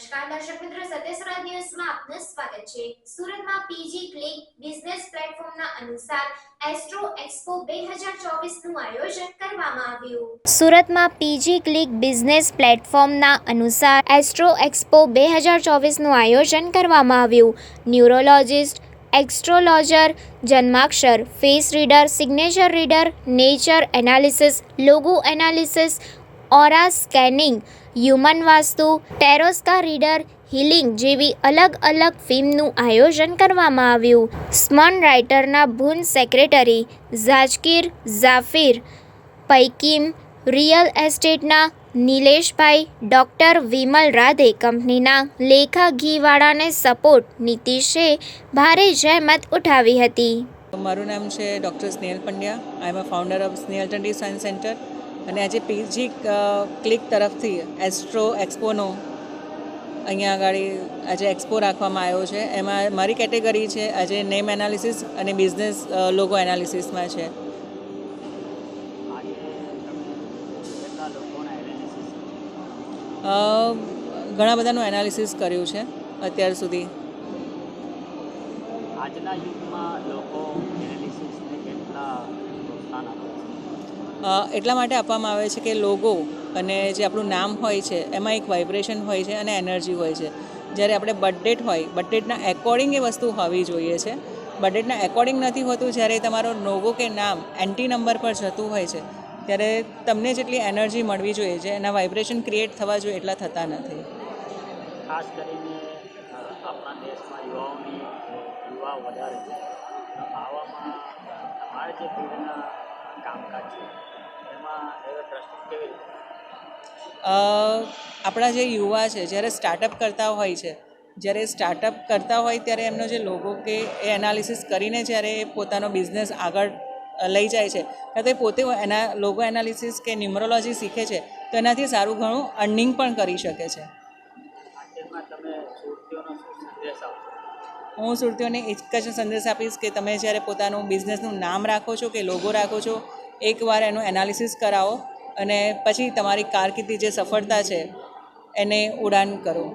નમસ્કાર, દર્શક મિત્રો સત્યસરાજ ન્યૂઝમાં આપનું સ્વાગત છે. સુરતમાં પીજી ક્લિક બિઝનેસ પ્લેટફોર્મના અનુસાર એસ્ટ્રો એક્સપો 2024 નું આયોજન કરવામાં આવ્યું. સુરતમાં પીજી ક્લિક બિઝનેસ પ્લેટફોર્મના અનુસાર એસ્ટ્રો એક્સપો બે હજાર ચોવીસનું આયોજન કરવામાં આવ્યું. Neurologist astrologer જન્માક્ષર, face reader, signature reader, nature analysis, logo analysis, aura scanning human vastu, ટેરોસ્કા reader, healing જેવી અલગ અલગ ફિલ્મનું આયોજન કરવામાં આવ્યું. સ્મન રાઇટરના ભૂન સેક્રેટરી ઝાજકીર ઝાફીર, પૈકીમ રિયલ એસ્ટેટના નિલેશભાઈ, ડૉક્ટર વિમલ રાધે કંપનીના લેખા ઘીવાળાને સપોર્ટ નીતિશે ભારે જહેમત ઉઠાવી હતી. મારું નામ છે doctor Snehal Pandya. I am a founder of Snehal ટંડી science centre અને આજે પીજી ક્લિક તરફથી એસ્ટ્રો એક્સપોનો અહીંયા આગળ આજે એક્સપો રાખવામાં આવ્યો છે. એમાં મારી કેટેગરી છે, આજે નેમ એનાલિસિસ અને બિઝનેસ લોગો એનાલિસિસમાં છે. ઘણા બધાનું એનાલિસિસ કર્યું છે અત્યાર સુધી. આજના યુગમાં લોકો એનાલિસિસને કેટલા પ્રોત્સાહન આપે એટલા માટે આપવામાં આવે છે કે લોગો અને જે આપણું નામ હોય છે, એમાં એક વાઇબ્રેશન હોય છે અને એનર્જી હોય છે. જ્યારે આપણે બર્થડેટ હોય બર્થડેટના એકોર્ડિંગ એ વસ્તુ હોવી જોઈએ છે. બર્થડેટના એકોર્ડિંગ નથી હોતું જ્યારે તમારો લોગો કે નામ એન્ટી નંબર પર જતું હોય છે, ત્યારે તમને જેટલી એનર્જી મળવી જોઈએ છે, એના વાઇબ્રેશન ક્રિએટ થવા જોઈએ એટલા થતા નથી. ખાસ કરીને આપણા દેશમાં યુવાઓની, યુવા વધારે છે. આવામાં તમારે જે ફિલ્ડના કામકાજ છે આપણા જે યુવા છે, જ્યારે સ્ટાર્ટઅપ કરતા હોય છે, જ્યારે સ્ટાર્ટઅપ કરતા હોય ત્યારે એમનો જે લોગો કે એ એનાલિસિસ કરીને જ્યારે એ પોતાનો બિઝનેસ આગળ લઈ જાય છે કાં તો પોતે એના લોગો એનાલિસિસ કે ન્યુમરોલોજી શીખે છે, તો એનાથી સારું ઘણું અર્નિંગ પણ કરી શકે છે. હું સુરતીઓને એક જ સંદેશ આપીશ કે તમે જ્યારે પોતાનું બિઝનેસનું નામ રાખો છો કે લોગો રાખો છો એકવાર એનું એનાલિસિસ કરાવો અને પછી તમારી કારકિર્દી જે સફળતા છે એને ઉડાન કરો.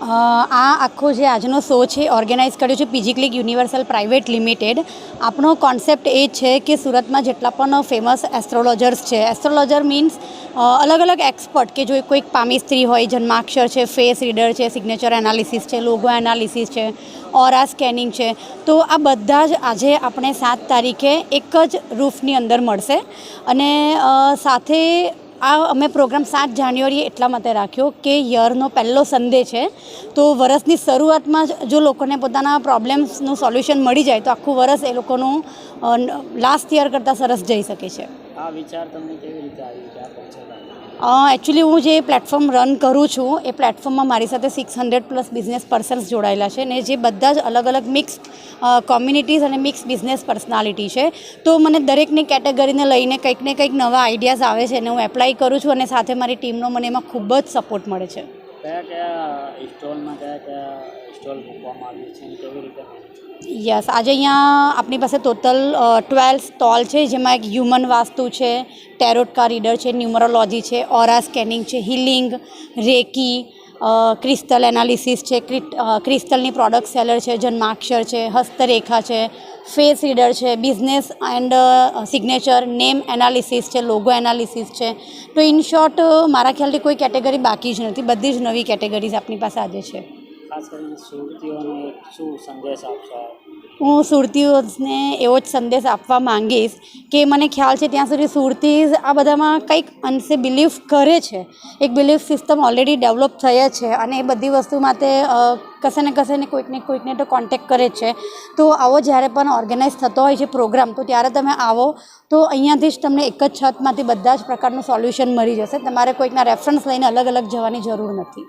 આ આખો જે આજનો શો છે ઓર્ગેનાઇઝ કર્યો છે PG click universal private limited આપણો કોન્સેપ્ટ એ છે કે સુરતમાં જેટલા પણ ફેમસ એસ્ટ્રોલોજર્સ છે એસ્ટ્રોલોજર મીન્સ અલગ અલગ એક્સપર્ટ કે જો કોઈક પામી સ્ત્રી હોય, જન્માક્ષર છે ફેસ રીડર છે સિગ્નેચર એનાલિસિસ છે લોગો એનાલિસિસ છે ઓરા સ્કેનિંગ છે, તો આ બધા જ આજે આપણે સાત તારીખે એક જ રૂફની અંદર મળશે. અને સાથે આ અમે પ્રોગ્રામ સાત જાન્યુઆરીએ એટલા માટે રાખ્યો કે યરનો પહેલો સન્ડે છે. તો વરસની શરૂઆતમાં જ લોકોને પોતાના પ્રોબ્લેમ્સનું સોલ્યુશન મળી જાય, તો આખું વરસ એ લોકોનું લાસ્ટ યર કરતાં સરસ જઈ શકે છે. આ વિચાર તમને કેવી રીતે આવ્યું? એકચ્યુઅલી હું જે પ્લેટફોર્મ રન કરું છું, એ પ્લેટફોર્મમાં મારી સાથે six hundred plus business persons જોડાયેલા છે ને જે બધા જ અલગ અલગ મિક્સ કોમ્યુનિટીઝ અને મિક્સ બિઝનેસ પર્સનાલિટી છે. તો મને દરેકની કેટેગરીને લઈને કંઈક ને કંઈક નવા આઈડિયાઝ આવે છે અને હું એપ્લાય કરું છું અને સાથે મારી ટીમનો મને એમાં ખૂબ જ સપોર્ટ મળે છે. કયા કયા કયા કયા સ્ટોલ મૂકવામાં આવ્યું છે કેવી રીતે યસ, આજે અહીંયા આપણી પાસે ટોટલ ટ્વેલ્વ સ્ટોલ છે, જેમાં એક હ્યુમન વાસ્તુ છે, ટેરોટ કા રીડર છે, ન્યુમરોલોજી છે, ઓરા સ્કેનિંગ છે, હિલિંગ, રેકી ક્રિસ્ટલ એનાલિસિસ છે ક્રિ- ક્રિસ્ટલની પ્રોડક્ટ સેલર છે, જન્માક્ષર છે, હસ્તરેખા છે, ફેસ રીડર છે, business and signature, name analysis છે, લોગો એનાલિસિસ છે. તો ઇન શોર્ટ, મારા ખ્યાલથી કોઈ કેટેગરી બાકી જ નથી, બધી જ નવી કેટેગરીઝ આપણી પાસે આજે છે. ખાસ કરીને સુરતીઓને શું સંદેશ આપશો? હું સુરતીઓને એવો જ સંદેશ આપવા માંગીશ કે મને ખ્યાલ છે ત્યાં સુધી સુરતીઝ આ બધામાં કંઈક અંશે બિલીફ કરે છે. એક બિલીફ સિસ્ટમ ઓલરેડી ડેવલપ થયા છે અને એ બધી વસ્તુ માટે કશે ને કશે ને કોઈકને કોઈકને તો કોન્ટેક કરે છે. તો આવો જ્યારે પણ ઓર્ગેનાઇઝ થતો હોય છે પ્રોગ્રામ તો ત્યારે તમે આવો, તો અહીંયાથી જ તમને એક જ છતમાંથી બધા જ પ્રકારનું સોલ્યુશન મળી જશે. તમારે કોઈકના રેફરન્સ લઈને અલગ અલગ જવાની જરૂર નથી.